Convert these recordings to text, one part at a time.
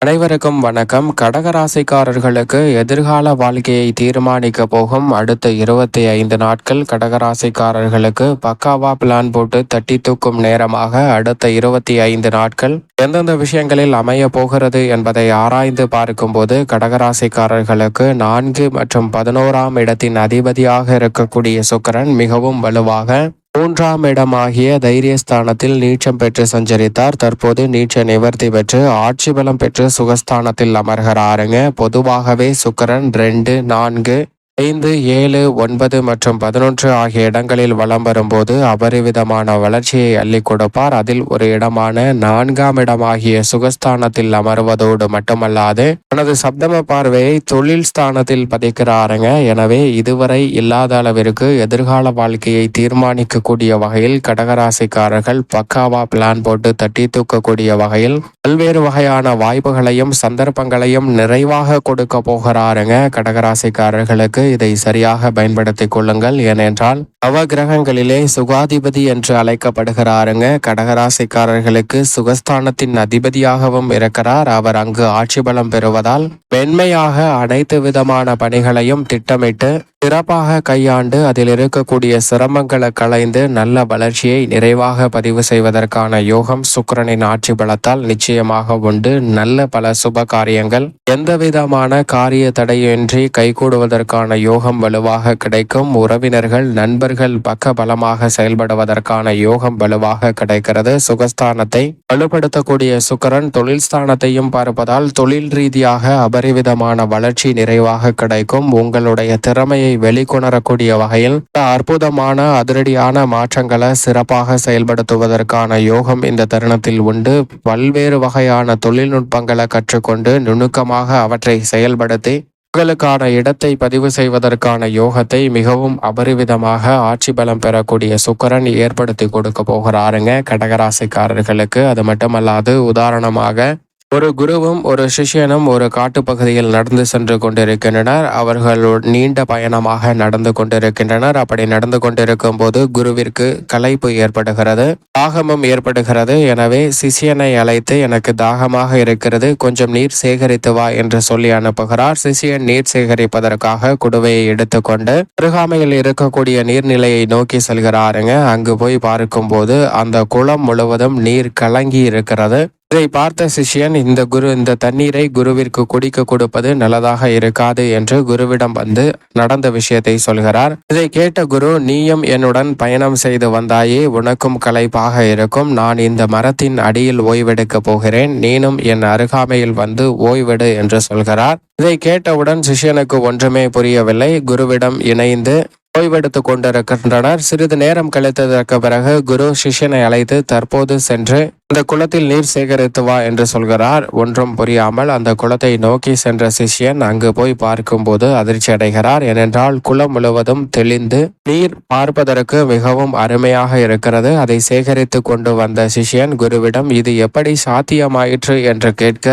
அனைவருக்கும் வணக்கம். கடகராசிக்காரர்களுக்கு எதிர்கால வாழ்க்கையை தீர்மானிக்க போகும் அடுத்த இருபத்தி ஐந்து நாட்கள் கடகராசிக்காரர்களுக்கு பக்காவா பிளான் போட்டு தட்டி தூக்கும் நேரமாக அடுத்த இருபத்தி ஐந்து நாட்கள் எந்தெந்த விஷயங்களில் அமைய போகிறது என்பதை ஆராய்ந்து பார்க்கும்போது கடகராசிக்காரர்களுக்கு நான்கு மற்றும் பதினோராம் இடத்தின் அதிபதியாக இருக்கக்கூடிய சுக்கரன் மிகவும் வலுவாக மூன்றாம் இடமாகிய தைரியஸ்தானத்தில் நீச்சம் பெற்று சஞ்சரித்தார். தற்போது நீச்ச நிவர்த்தி பெற்று ஆட்சி பலம் பெற்று சுகஸ்தானத்தில் அமர்கிறாருங்க. பொதுவாகவே சுக்கரன் ரெண்டு நான்கு ஐந்து ஏழு ஒன்பது மற்றும் பதினொன்று ஆகிய இடங்களில் வலம் வரும்போது அபரிவிதமான வளர்ச்சியை அள்ளி கொடுப்பார். அதில் ஒரு இடமான நான்காம் இடமாகிய சுகஸ்தானத்தில் அமர்வதோடு மட்டுமல்லாது தனது சப்தம பார்வையை தொழில் ஸ்தானத்தில் பதிக்கிறாருங்க. எனவே இதுவரை இல்லாத அளவிற்கு எதிர்கால வாழ்க்கையை தீர்மானிக்கக்கூடிய வகையில் கடகராசிக்காரர்கள் பக்காவா பிளான் போட்டு தட்டி தூக்கக்கூடிய வகையில் பல்வேறு வகையான வாய்ப்புகளையும் சந்தர்ப்பங்களையும் நிறைவாக கொடுக்க போகிறாருங்க கடகராசிக்காரர்களுக்கு. இதை சரியாக பயன்படுத்திக் கொள்ளுங்கள். ஏனென்றால் நவ கிரகங்களிலே சுகாதிபதி என்று அழைக்கப்படுகிறாருங்க. கடகராசிக்காரர்களுக்கு சுகஸ்தானத்தின் அதிபதியாகவும் இருக்கிறார். அவர் அங்கு ஆட்சி பலம் பெறுவதால் மென்மையாக அனைத்து விதமான பணிகளையும் திட்டமிட்டு சிறப்பாக கையாண்டு அதில் இருக்கக்கூடிய சிரமங்களை களைந்து நல்ல வளர்ச்சியை நிறைவாக பதிவு செய்வதற்கான யோகம் சுக்கரனின் ஆட்சி பலத்தால் நிச்சயமாக உண்டு. நல்ல பல சுப காரியங்கள் எந்தவிதமான காரிய தடையின்றி கைகூடுவதற்கான யோகம் வலுவாக கிடைக்கும். உறவினர்கள் நண்பர்கள் பக்க பலமாக செயல்படுவதற்கான யோகம் வலுவாக கிடைக்கிறது. சுகஸ்தானத்தை வலுப்படுத்தக்கூடிய சுக்கரன் தொழில் ஸ்தானத்தையும் பார்ப்பதால் தொழில் ரீதியாக அபரிவிதமான வளர்ச்சி நிறைவாக கிடைக்கும். உங்களுடைய திறமையை வெளிக்கொணரக்கூடிய வகையில் அற்புதமான அதிரடியான மாற்றங்களை சிறப்பாக செயல்படுத்துவதற்கான யோகம் இந்த தருணத்தில் உண்டு. பல்வேறு வகையான தொழில்நுட்பங்களை கற்றுக்கொண்டு நுணுக்கமாக அவற்றை செயல்படுத்தி உங்களுக்கான இடத்தை பதிவு செய்வதற்கான யோகத்தை மிகவும் அபரிவிதமாக ஆட்சி பலம் பெறக்கூடிய சுக்கரன் ஏற்படுத்தி கொடுக்க போகிறாருங்க. கடகராசிக்காரர்களுக்கு அது மட்டுமல்லாது உதாரணமாக ஒரு குருவும் ஒரு சிஷியனும் ஒரு காட்டுப்பகுதியில் நடந்து சென்று கொண்டிருக்கின்றனர். அவர்கள் நீண்ட பயணமாக நடந்து கொண்டிருக்கின்றனர். அப்படி நடந்து கொண்டிருக்கும் போது குருவிற்கு கலைப்பு ஏற்படுகிறது. தாகமும் ஏற்படுகிறது. எனவே சிஷியனை அழைத்து எனக்கு தாகமாக இருக்கிறது. கொஞ்சம் நீர் சேகரித்து வா என்று சொல்லி அனுப்புகிறார். சிஷியன் நீர் சேகரிப்பதற்காக குடுவையை எடுத்துக்கொண்டு அருகாமையில் இருக்கக்கூடிய நீர்நிலையை நோக்கி செல்கிறாருங்க. அங்கு போய் பார்க்கும்போது அந்த குளம் முழுவதும் நீர் கலங்கி இருக்கிறது இதை பார்த்த சிஷ்யன் இந்த குரு இந்த தண்ணீரை குருவிற்கு குடிக்க கொடுப்பது நல்லதாக இருக்காது என்று குருவிடம் வந்து நடந்த விஷயத்தை சொல்கிறார். இதை கேட்ட குரு நீயும் என்னுடன் பயணம் செய்து வந்தாயே உனக்கும் களைப்பாக இருக்கும். நான் இந்த மரத்தின் அடியில் ஓய்வெடுக்க போகிறேன். நீனும் என் அருகாமையில் வந்து ஓய்வெடு என்று சொல்கிறார். இதை கேட்டவுடன் சிஷ்யனுக்கு ஒன்றுமே புரியவில்லை. குருவிடம் இணைந்து ஓய்வெடுத்துக் கொண்டிருக்கின்றனர். சிறிது நேரம் கழித்ததற்கு பிறகு குரு சிஷ்யனை அழைத்து தற்போது சென்று இந்த குளத்தில் நீர் சேகரித்து வா என்று சொல்கிறார். ஒன்றும் புரியாமல் அந்த குளத்தை நோக்கி சென்ற சிஷ்யன் அங்கு போய் பார்க்கும்போது அதிர்ச்சி அடைகிறார். ஏனென்றால் குளம் முழுவதும் தெளிந்து நீர் பார்ப்பதற்கு மிகவும் அருமையாக இருக்கிறது. அதை சேகரித்து கொண்டு வந்த சிஷ்யன் குருவிடம் இது எப்படி சாத்தியமாயிற்று? என்று கேட்க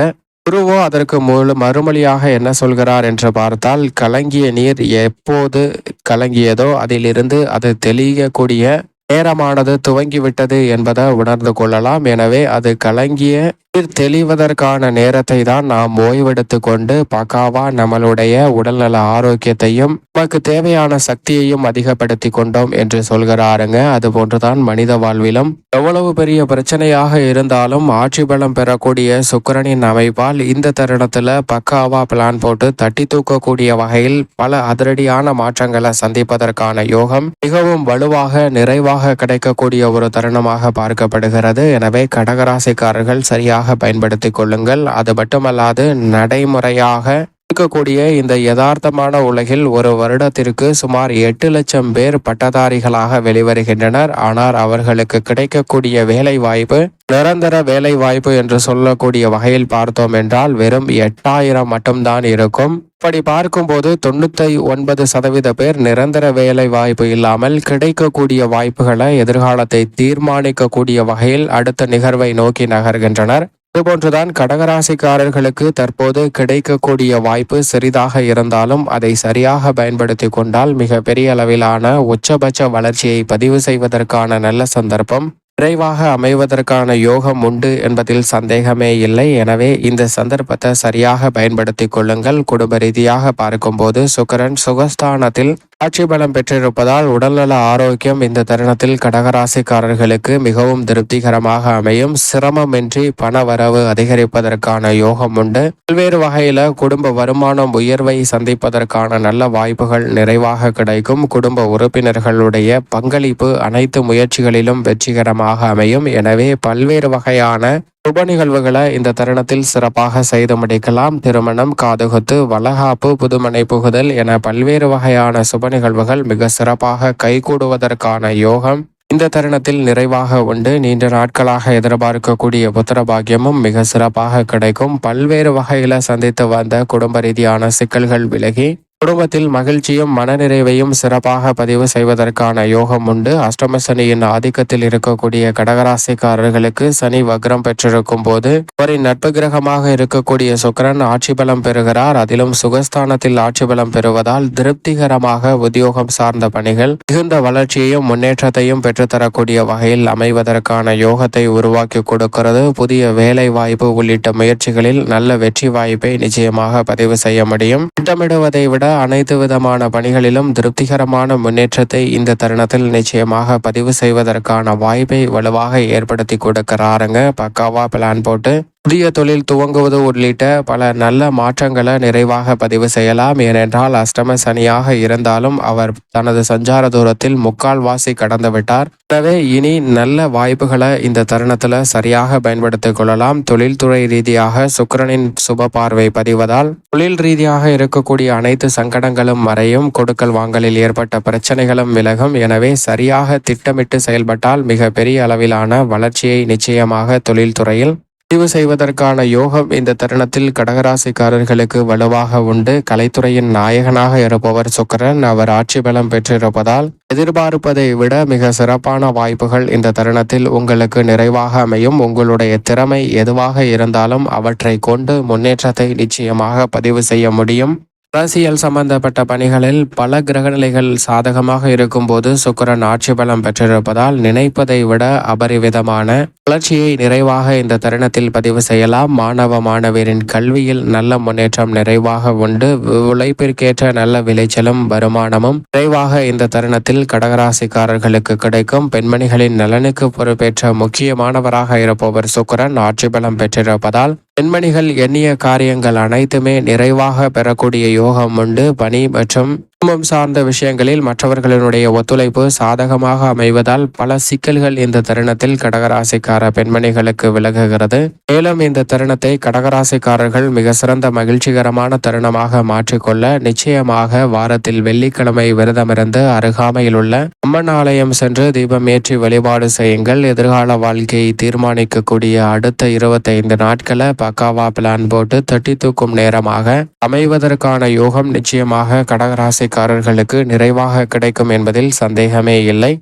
குருவோ அதற்கு முழு மறுமொழியாக என்ன சொல்கிறார் என்று பார்த்தால் கலங்கிய நீர் எப்போது கலங்கியதோ அதிலிருந்து அது தெளியக்கூடிய நேரமானது துவங்கிவிட்டது என்பதை உணர்ந்து கொள்ளலாம். எனவே அது கலங்கிய தெளிவதற்கான நேரத்தை தான் நாம் ஓய்வெடுத்து கொண்டு பக்காவா நம்மளுடைய உடல்நல ஆரோக்கியத்தையும் நமக்கு தேவையான சக்தியையும் அதிகப்படுத்தி கொண்டோம் என்று சொல்கிறாருங்க. அது போன்றுதான் மனித வாழ்விலும் எவ்வளவு பெரிய பிரச்சனையாக இருந்தாலும் ஆட்சி பலம் பெறக்கூடிய சுக்கரனின் அமைப்பால் இந்த தருணத்துல பக்காவா பிளான் போட்டு தட்டி தூக்கக்கூடிய வகையில் பல அதிரடியான மாற்றங்களை சந்திப்பதற்கான யோகம் மிகவும் வலுவாக நிறைவாக கிடைக்கக்கூடிய ஒரு தருணமாக பார்க்கப்படுகிறது. எனவே கடகராசிக்காரர்கள் சரியாக பயன்படுத்திக் கொள்ளுங்கள். அது மட்டுமல்லாது நடைமுறையாக இருக்கக்கூடிய இந்த யதார்த்தமான உலகில் ஒரு வருடத்திற்கு சுமார் எட்டு லட்சம் பேர் பட்டதாரிகளாக வெளிவருகின்றனர். ஆனால் அவர்களுக்கு கிடைக்கக்கூடிய வேலை வாய்ப்பு நிரந்தர வேலை வாய்ப்பு என்று சொல்லக்கூடிய வகையில் பார்த்தோம் என்றால் வெறும் எட்டாயிரம் மட்டும்தான் இருக்கும். இப்படி பார்க்கும்போது தொண்ணூத்தி ஒன்பது சதவீத பேர் நிரந்தர வேலை வாய்ப்பு இல்லாமல் கிடைக்கக்கூடிய வாய்ப்புகளை எதிர்காலத்தை தீர்மானிக்கக்கூடிய வகையில் அடுத்த நிகழ்வை நோக்கி நகர்கின்றனர். இதுபோன்றுதான் கடகராசிக்காரர்களுக்கு தற்போது கிடைக்கக்கூடிய வாய்ப்பு சிறிதாக இருந்தாலும் அதை சரியாக பயன்படுத்தி கொண்டால் மிக பெரிய அளவிலான உச்சபட்ச வளர்ச்சியை பதிவு செய்வதற்கான நல்ல சந்தர்ப்பம் விரைவாக அமைவதற்கான யோகம் உண்டு என்பதில் சந்தேகமே இல்லை. எனவே இந்த சந்தர்ப்பத்தை சரியாக பயன்படுத்தி கொள்ளுங்கள். குடும்ப ரீதியாக பார்க்கும்போது சுக்கரன் சுகஸ்தானத்தில் ஆட்சி பலம் பெற்றிருப்பதால் உடல்நல ஆரோக்கியம் இந்த தருணத்தில் கடகராசிக்காரர்களுக்கு மிகவும் திருப்திகரமாக அமையும். சிரமமின்றி பண வரவு அதிகரிப்பதற்கான யோகம் உண்டு. பல்வேறு வகையில குடும்ப வருமானம் உயர்வை சந்திப்பதற்கான நல்ல வாய்ப்புகள் நிறைவாக கிடைக்கும். குடும்ப உறுப்பினர்களுடைய பங்களிப்பு அனைத்து முயற்சிகளிலும் வெற்றிகரமாக அமையும். எனவே பல்வேறு வகையான சுப நிகழ்வுகளை இந்த தருணத்தில் சிறப்பாக செய்து முடிக்கலாம். திருமணம் காதுகுத்து வளகாப்பு புதுமனை புகுதல் என பல்வேறு வகையான சுப நிகழ்வுகள் மிக சிறப்பாக கைகூடுவதற்கான யோகம் இந்த தருணத்தில் நிறைவாக உண்டு. நீண்ட நாட்களாக எதிர்பார்க்கக்கூடிய புத்திர பாக்கியமும் மிக சிறப்பாக கிடைக்கும். பல்வேறு வகையில சந்தித்து வந்த குடும்ப ரீதியான சிக்கல்கள் விலகி குடும்பத்தில் மகிழ்ச்சியும் மனநிறைவையும் சிறப்பாக பதிவு செய்வதற்கான யோகம் உண்டு. அஷ்டம சனியின் ஆதிக்கத்தில் இருக்கக்கூடிய கடகராசிக்காரர்களுக்கு சனி வக்ரம் பெற்றிருக்கும் போது அவரின் நட்பு கிரகமாக இருக்கக்கூடிய சுக்கரன் ஆட்சி பலம் பெறுகிறார். அதிலும் சுகஸ்தானத்தில் ஆட்சி பலம் பெறுவதால் திருப்திகரமாக உத்தியோகம் சார்ந்த பணிகள் மிகுந்த வளர்ச்சியையும் முன்னேற்றத்தையும் பெற்றுத்தரக்கூடிய வகையில் அமைவதற்கான யோகத்தை உருவாக்கி கொடுக்கிறது. புதிய வேலை வாய்ப்பு உள்ளிட்ட முயற்சிகளில் நல்ல வெற்றி வாய்ப்பை நிச்சயமாக பதிவு செய்ய முடியும். திட்டமிடுவதை விட அனைத்து விதமான பணிகளிலும் திருப்திகரமான முன்னேற்றத்தை இந்த தருணத்தில் நிச்சயமாக பதிவு செய்வதற்கான வாய்ப்பை வலுவாக ஏற்படுத்தி கொடுக்கிறாருங்க. பக்காவா பிளான் போட்டு புதிய தொழில் துவங்குவது உள்ளிட்ட பல நல்ல மாற்றங்களை நிறைவாக பதிவு செய்யலாம். ஏனென்றால் அஷ்டம சனியாக இருந்தாலும் அவர் தனது சஞ்சார தூரத்தில் முக்கால் வாசி கடந்து விட்டார். எனவே இனி நல்ல வாய்ப்புகளை இந்த தருணத்துல சரியாக பயன்படுத்திக் கொள்ளலாம். தொழில்துறை ரீதியாக சுக்கரனின் சுப பார்வை பதிவதால் தொழில் ரீதியாக இருக்கக்கூடிய அனைத்து சங்கடங்களும் மறையும். கொடுக்கல் வாங்கலில் ஏற்பட்ட பிரச்சனைகளும் விலகும். எனவே சரியாக திட்டமிட்டு செயல்பட்டால் மிக பெரிய அளவிலான வளர்ச்சியை நிச்சயமாக தொழில்துறையில் பதிவு செய்வதற்கான யோகம் இந்த தருணத்தில் கடகராசிக்காரர்களுக்கு வலுவாக உண்டு. கலைத்துறையின் நாயகனாக இருப்பவர் சுக்கரன் அவர் ஆட்சி பலம் பெற்றிருப்பதால் எதிர்பார்ப்பதை விட மிக சிறப்பான வாய்ப்புகள் இந்த தருணத்தில் உங்களுக்கு நிறைவாக அமையும். உங்களுடைய திறமை எதுவாக இருந்தாலும் அவற்றை கொண்டு முன்னேற்றத்தை நிச்சயமாக பதிவு செய்ய முடியும். அரசியல் சம்பந்தப்பட்ட பணிகளில் பல கிரகநிலைகள் சாதகமாக இருக்கும்போது சுக்கரன் ஆட்சி பலம் பெற்றிருப்பதால் நினைப்பதை விட அபரிவிதமான வளர்ச்சியை நிறைவாக இந்த தருணத்தில் பதிவு செய்யலாம். மாணவ மாணவியரின் கல்வியில் நல்ல முன்னேற்றம் நிறைவாக உண்டு. உழைப்பிற்கேற்ற நல்ல விளைச்சலும் வருமானமும் நிறைவாக இந்த தருணத்தில் கடகராசிக்காரர்களுக்கு கிடைக்கும். பெண்மணிகளின் நலனுக்கு பொறுப்பேற்ற முக்கியமானவராக இருப்பவர் சுக்கரன். ஆட்சி பலம் பெற்றிருப்பதால் பெண்மணிகள் எண்ணிய காரியங்கள் அனைத்துமே நிறைவாக பெறக்கூடிய யோகம் உண்டு. பணி மற்றும் குடும்பம் சார்ந்த விஷயங்களில் மற்றவர்களினுடைய ஒத்துழைப்பு சாதகமாக அமைவதால் பல சிக்கல்கள் இந்த தருணத்தில் கடகராசிக்கார பெண்மணிகளுக்கு விலகுகிறது. மேலும் இந்த தருணத்தை கடகராசிக்காரர்கள் மிக சிறந்த மகிழ்ச்சிகரமான தருணமாக மாற்றிக்கொள்ள நிச்சயமாக வாரத்தில் வெள்ளிக்கிழமை விரதமிருந்து அருகாமையில் உள்ள அம்மன் ஆலயம் சென்று தீபம் ஏற்றி வழிபாடு செய்யுங்கள். எதிர்கால வாழ்க்கையை தீர்மானிக்கக்கூடிய அடுத்த இருபத்தைந்து நாட்களை பக்காவா பிளான் போட்டு தட்டி தூக்கும் நேரமாக அமைவதற்கான யோகம் நிச்சயமாக கடகராசி கடகராசிக்காரர்களுக்கு நிறைவாக கிடைக்கும் என்பதில் சந்தேகமே இல்லை.